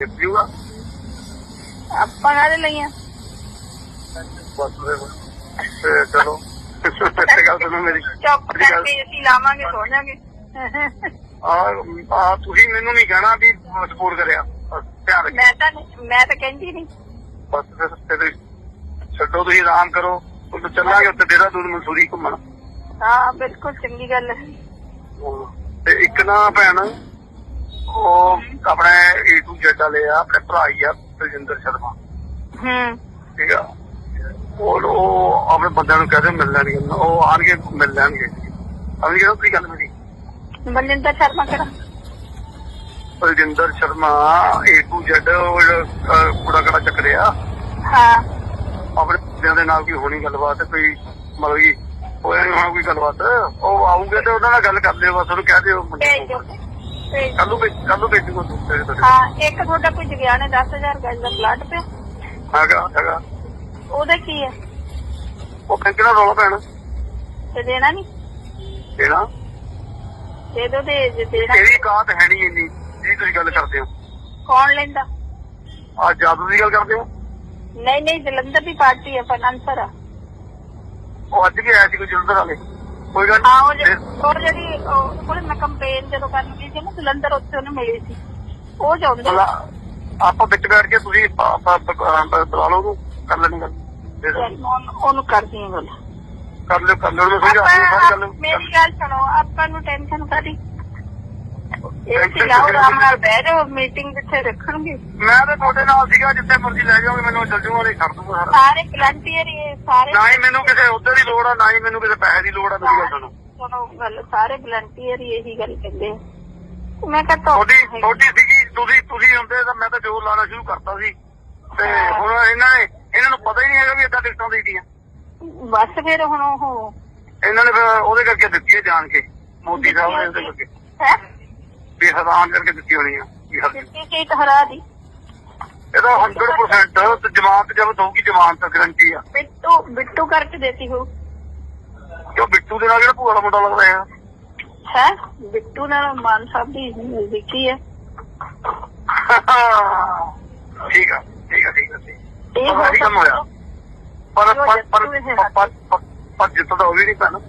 ਜੂਗਾ ਆਪਾਂ ਕਾਹਦੇ ਲਈ ਆ? ਬਸ ਫਿਰ ਤੇ ਚਲੋ ਇਹ ਗੱਲ ਸੁਣੋ ਮੇਰੀ। ਚੁੱਪ ਮੇਰੀ ਗੱਲ- ਕਰਕੇ ਅਸੀਂ ਲਾਵਾਂਗੇ ਸੋ ਜਾਾਂਗੇ ਆ ਆ ਤੁਸੀਂ ਮੈਨੂੰ ਨਹੀਂ ਕਹਿਣਾ ਵੀ ਸਪੋਰਟ ਕਰਿਆ। ਬਸ ਧਿਆਨ ਰੱਖਿਓ। ਮੈਂ ਤਾਂ ਨਹੀਂ- ਮੈਂ ਤਾਂ ਕਹਿੰਦੀ ਨਹੀਂ। ਬਸ ਫਿਰ ਤੇ ਛੱਡੋ ਤੁਸੀਂ ਆਰਾਮ ਕਰੋ। ਉਹ ਚੱਲਾਂਗੇ ਉੱਤੇ ਦੇਹਰਾਦੂਨ ਮਨਸੂਰੀ ਘੁੰਮਣ। ਹਾਂ ਬਿਲਕੁਲ ਚੰਗੀ ਗੱਲ ਹੈ। ਤੇ ਇੱਕ ਨਾ ਭੈਣ ਉਹ ਆਪਣੇ ਏ ਟੂ ਜੈਡ ਵਾਲੇ ਆ ਆਪਣੇ ਭਰਾ ਹੀ ਆ ਬਲਜਿੰਦਰ ਸ਼ਰਮਾ। ਹੂੰ। ਠੀਕ ਆ? ਉਹ ਉਹ ਆਪਣੇ ਬੰਦਿਆਂ ਨੂੰ ਕਹਦੇ ਮਿਲ ਲੈਣਗੇ। ਉਹ ਆਣਗੇ ਮਿਲ ਲੈਣਗੇ। ਅभी ਕਿਹੜਾ ਕੀ ਗੱਲ ਮੇਰੀ? ਬਲਜਿੰਦਰ ਸ਼ਰਮਾ ਕਿਹੜਾ? Baljinder Sharma A to Z ਉਹ ਕੂੜਾ ਕੜਾ ਚੱਕ ਰਿਹਾ? ਹਾਂ। ਆਪਣੇ ਬੰਦਿਆਂ ਦੇ ਨਾਲ ਕੋਈ ਹੋਣੀ ਗੱਲਬਾਤ ਕੋਈ ਮਤਲਬ ਕਿ ਨਹੀਂ ਹੋਣਾ ਕੋਈ ਗੱਲਬਾਤ? ਉਹ ਆਉਂਗੇ ਤੇ ਉਹਨਾਂ ਨਾਲ ਗੱਲ ਕਰ ਲਿਓ ਬਸ ਉਹਨੂੰ ਕਹਿ ਦਿਓ। ਕੱਲੂ ਕੱਲੂ ਭੇਜੂਗਾ ਤੋਂ। ਹਾਂ ਇੱਕ ਤੁਹਾਡਾ ਕੋਈ ਜਗਿਆਣੇ 10000 ਗਜ ਦਾ ਪਲਾਟ ਪਿਆ। ਹੈਗਾ ਹੈਗਾ ਉਹਦਾ ਕੀ ਹੈ? ਉਹ ਬੈਂਕ ਨਾਲ ਰੌਲਾ ਪੈਣਾ? ਤੇ ਦੇਣਾ ਨਹੀਂ? ਦੇਣਾ? ਦੇ ਦੋ ਦੇ ਜੇ ਦੇਣਾ। ਇਹਦੀ ਕਾਤ ਹੈ ਨਹੀਂ ਇੰਨੀ ਜਿਹੜੀ ਤੁਸੀਂ ਗੱਲ ਕਰਦੇ ਹੋ। ਕੌਣ ਲੈਂਦਾ? ਆ ਜਾਦੂ ਦੀ ਗੱਲ ਕਰਦੇ ਹੋ? ਨਹੀਂ ਨਹੀਂ ਜਲੰਧਰ ਦੀ ਪਾਰਟੀ ਹੈ ਫਾਈਨਾਂਸਰ ਆ। ਉਹ ਅੱਜ ਵੀ ਆਇਆ ਸੀ ਕੋਈ ਜਲੰਧਰ ਵਾਲੇ। ਕੋਈ ਗੱਲ ਹਾਂ ਉਹ ਜਿਹੜੀ। ਉਹ ਮੈਂ ਕੰਪੇਨ ਜਦੋਂ ਕਰਨ ਗਈ ਸੀ ਨਾ ਜਲੰਧਰ ਉੱਥੇ ਉਹਨੂੰ ਮਿਲੀ ਸੀ। ਭਲਾ ਆਪਾਂ ਵਿੱਚ ਬੈਠ ਕੇ ਤੁਸੀਂ ਬੁਲਾ ਲਓ ਉਹਨੂੰ ਕਰ ਲੈਣੀ ਗੱਲ। ਉਹਨੂੰ- ਉਹਨੂੰ ਕਰਦੀ ਹਾਂ ਗੱਲ। ਕਰ ਲਿਓ ਕਰ ਲਿਓ ਉਹਨੂੰ ਸਮਝਾ ਦਿਓ ਸਾਰੀ ਗੱਲ। ਮੇਰੀ ਗੱਲ ਸੁਣੋ ਆਪਾਂ ਨੂੰ ਟੈਨਸ਼ਨ ਕਾਦੀ ਇਹ Tension ਸੀ ਲਾਓ ਕਿਉਂ ਆਰਾਮ ਨਾਲ ਬਹਿ ਜਾਓ ਮੀਟਿੰਗ ਜਿੱਥੇ ਰੱਖਣਗੇ। ਮੈਂ ਤਾਂ ਤੁਹਾਡੇ ਨਾਲ ਸੀਗਾ ਜਿੱਥੇ ਮਰਜ਼ੀ ਲੈ ਜਾਓਗੇ ਮੈਨੂੰ ਚੱਲ ਜੂਗਾ ਨਹੀਂ ਕਰ ਦੂੰਗਾ ਸਾਰਾ। ਸਾਰੇ ਵਲੰਟੀਅਰ ਹੀ ਇਹ ਸਾਰੇ ਨਾ ਹੀ ਮੈਨੂੰ ਕਿਸੇ ਉੱਧਰ ਦੀ ਲੋੜ ਆ ਨਾ ਹੀ ਮੈਨੂੰ ਕਿਸੇ ਪੈਸੇ ਦੀ ਲੋੜ ਆ ਮੇਰੀ ਗੱਲ ਸੁਣੋ। ਸੁਣੋ ਗੱਲ ਸਾਰੇ ਵਲੰਟੀਅਰ ਹੀ ਇਹੀ ਗੱਲ ਕਹਿੰਦੇ ਆ। ਮੈਂ ਕਹਤਾ ਤੁਹਾਡੀ ਤੁਹਾਡੀ ਸੀਗੀ ਤੁਸੀਂ ਤੁਸੀਂ ਹੁੰਦੇ ਤਾਂ ਮੈਂ ਤਾਂ ਜੋਰ ਲਾਣਾ ਸ਼ੁਰੂ ਕਰਤਾ ਸੀ। ਤੇ ਹੁਣ ਇਹਨਾਂ ਨੇ ਇਹਨਾਂ ਨੂੰ ਪਤਾ ਹੀ ਨਹੀਂ ਹੈਗਾ ਵੀ ਏਦਾਂ ਟਿਕਟਾਂ ਦੇਈਆਂ ਬਸ ਫਿਰ ਹੁਣ ਉਹ ਇਹਨਾਂ ਨੇ ਫਿਰ ਉਹਦੇ ਕਰਕੇ ਦਿੱਤੀ ਹੈ ਜਾਣ ਕੇ ਮੋਦੀ ਸਾਹਿਬ ਨੇ ਉਹਦੇ ਕਰਕੇ। ਹੈ? ਵੀ ਹੈਰਾਨ ਕਰਕੇ ਦਿੱਤੀ ਹੋਣੀ ਆ ਵੀ ਹਰ- ਦਿੱਤੀ ਸੀਟ ਹਰਾ ਦੀ? ਇਹਦਾ 100% ਤੇ ਜਮਾਨਤ ਜਦ ਹੋਊਗੀ ਜਮਾਨਤ ਗਰੰਟੀ ਆ। ਬਿੱਟੂ ਬਿੱਟੂ ਕਰਕੇ ਦੇਤੀ ਹੋ ਕਿਉਂ ਬਿੱਟੂ ਦੇ ਨਾਲ ਜਿਹੜਾ ਭੂਆ ਦਾ ਮੁੰਡਾ ਲੱਗਦਾ ਹੈ ਹੈ? ਬਿੱਟੂ ਨਾਲ ਮਾਨ ਸਾਹਿਬ ਦੀ ਨਜ਼ਦੀਕੀ ਹੈ ਠੀਕ ਆ ਠੀਕ ਆ ਠੀਕ ਆ ਠੀਕ ਇਹ ਹੋ ਹੋ ਕੰਮ ਹੋਇਆ। ਪਰ ਪਰ ਪਰ ਜਿੱਤੂ ਪਰ- ਪਰ ਜਿੱਤਦਾ ਉਹ ਵੀ ਨਹੀਂ ਪੈਣਾ।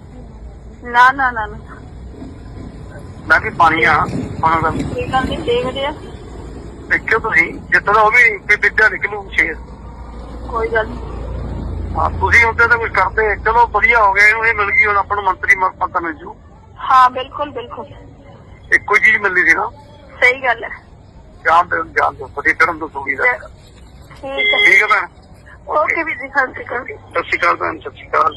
ਨਾ ਨਾ ਨਾ ਮੈਂ ਵੀ ਪਾਣੀ ਆ ਹੁਣ ਦਾ। ਇਹ ਗੱਲ ਨਹੀਂ ਦੇਖਦੇ ਆ। ਦੇਖਿਓ ਤੁਸੀਂ ਜਿੱਤਦਾ ਉਹ ਵੀ ਵੀ ਵਿੱਦਿਆ ਨਿਕਲੂ ਛੇ ਕੋਈ ਗੱਲ। ਹਾਂ ਤੁਸੀਂ ਹੁੰਦੇ ਤਾਂ ਕੁਝ ਕਰਦੇ ਚਲੋ ਵਧੀਆ ਹੋ ਗਿਆ ਇਹਨੂੰ ਇਹ ਮਿਲ ਗਈ ਹੁਣ ਆਪਾਂ ਨੂੰ ਮੰਤਰੀ ਮਰਪਤਾ ਮਿਲ ਜੂ। ਹਾਂ ਬਿਲਕੁਲ ਬਿਲਕੁਲ। ਇੱਕੋ ਹੀ ਚੀਜ਼ ਮਿਲਣੀ ਸੀ ਨਾ। ਸਹੀ ਗੱਲ ਹੈ। ਜਾਣ ਦੇ ਜਾਣ ਦੋ ਵਧੀਆ ਕਰਮ ਦੱਸੂਗੀ ਦਾ ਠੀਕ ਹੈ। ਠੀਕ ਹੈ ਭੈਣ। ਓਕੇ ਵੀ ਜੀ ਸਤਿ ਸ਼੍ਰੀ ਅਕਾਲ। ਸਤਿ ਸ਼੍ਰੀ ਅਕਾਲ ਭੈਣ ਸਤਿ ਸ਼੍ਰੀ ਅਕਾਲ।